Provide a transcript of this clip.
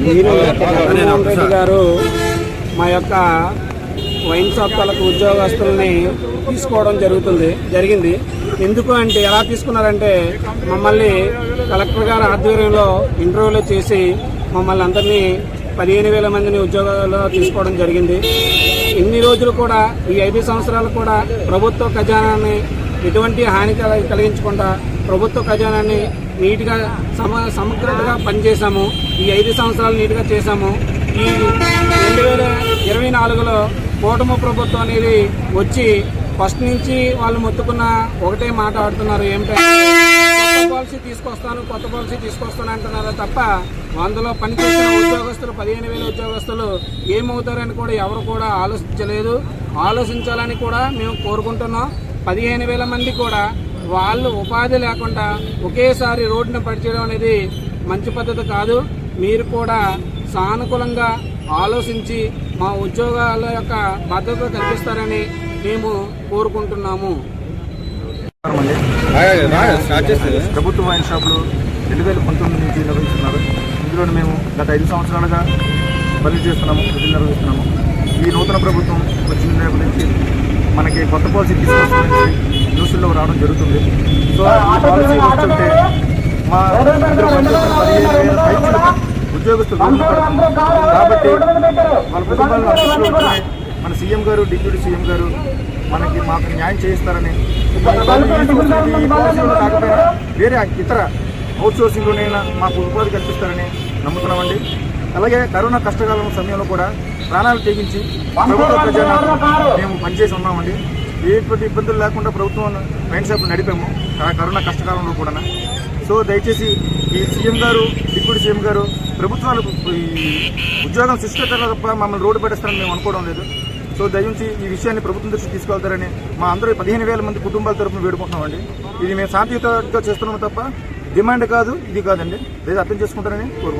జగన్మోహన్ రెడ్డి గారు మా యొక్క వైన్ షాప్ వాళ్ళకు ఉద్యోగస్తుల్ని తీసుకోవడం జరుగుతుంది జరిగింది. ఎందుకు అంటే ఎలా తీసుకున్నారంటే మమ్మల్ని కలెక్టర్ గారి ఆధ్వర్యంలో ఇంటర్వ్యూలు చేసి మమ్మల్ని అందరినీ పదిహేను వేల మందిని ఉద్యోగాల్లో తీసుకోవడం జరిగింది. ఇన్ని రోజులు కూడా ఈ ఐదు సంవత్సరాలు కూడా ప్రభుత్వ ఖజానాన్ని ఎటువంటి హాని కల- కలిగించకుండా ప్రభుత్వ ఖజానాన్ని నీట్గా సమ సమగ్రతగా పనిచేశాము. ఈ ఐదు సంవత్సరాలు నీట్గా చేశాము. ఈ రెండు వేల ఇరవై నాలుగులో కూటమి ప్రభుత్వం అనేది వచ్చి ఫస్ట్ నుంచి వాళ్ళు మొత్తుకున్న ఒకటే మాట ఆడుతున్నారు. ఏమిటంటే కొత్త పాలసీ తీసుకొస్తాను కొత్త పాలసీ తీసుకొస్తాను అంటున్నారు తప్ప అందులో పనిచేసిన ఉద్యోగస్తులు పదిహేను వేల ఉద్యోగస్తులు ఏమవుతారని కూడా ఎవరు కూడా ఆలోచించలేదు. ఆలోచించాలని కూడా మేము కోరుకుంటున్నాం. పదిహేను వేల మంది కూడా వాళ్ళు ఉపాధి లేకుండా ఒకేసారి రోడ్డున పడిచేయడం అనేది మంచి పద్ధతి కాదు. మీరు కూడా సానుకూలంగా ఆలోచించి మా ఉద్యోగాల యొక్క భద్రత కల్పిస్తారని మేము కోరుకుంటున్నాము. ప్రభుత్వ వైన్ షాపులు రెండు వేల పంతొమ్మిది నుంచి నిర్వహిస్తున్నారు. ఇందులో మేము గత ఐదు సంవత్సరాలుగా పనులు చేస్తున్నాము విధులు నిర్వహిస్తున్నాము. ఈ నూతన ప్రభుత్వం వచ్చిన నుంచి మనకి కొత్త పాలసీ తీసుకొస్తుందని న్యూస్లో రావడం జరుగుతుంది. సో ఈ పాలసీ వస్తుంటే మా ఉద్యోగస్తులు కాబట్టి వాళ్ళ కుటుంబాలను మన సీఎం గారు డిప్యూటీ సీఎం గారు మనకి మాకు న్యాయం చేయిస్తారని కాకపోయినా వేరే ఇతర అవుట్ సోర్సింగ్లోనైనా మాకు ఉపాధి కల్పిస్తారని నమ్ముతున్నామండి. అలాగే కరోనా కష్టకాలం సమయంలో కూడా ప్రాణాలు తెగించి ప్రభుత్వ ఖజానా మేము పనిచేసి ఉన్నామండి. ఎటువంటి ఇబ్బందులు లేకుండా ప్రభుత్వం వైన్ షాప్ నడిపాము. కరోనా కష్టకాలంలో కూడా సో దయచేసి ఈ సీఎం గారు డిప్యూటీ సీఎం గారు ప్రభుత్వాలు ఈ ఉద్యోగం సృష్టిస్తారు తప్ప మమ్మల్ని రోడ్డు పడేస్తారని మేము అనుకోవడం లేదు. సో దయించి ఈ విషయాన్ని ప్రభుత్వం దృష్టికి తీసుకెళ్తారని మా అందరూ పదిహేను వేల మంది కుటుంబాల తరఫున వేడుకుంటున్నామండి. ఇది మేము శాంతియుతంగా చేస్తున్నాము తప్ప డిమాండ్ కాదు ఇది కాదండి. లేదా అర్థం చేసుకుంటారని కోరుకుంటున్నాం.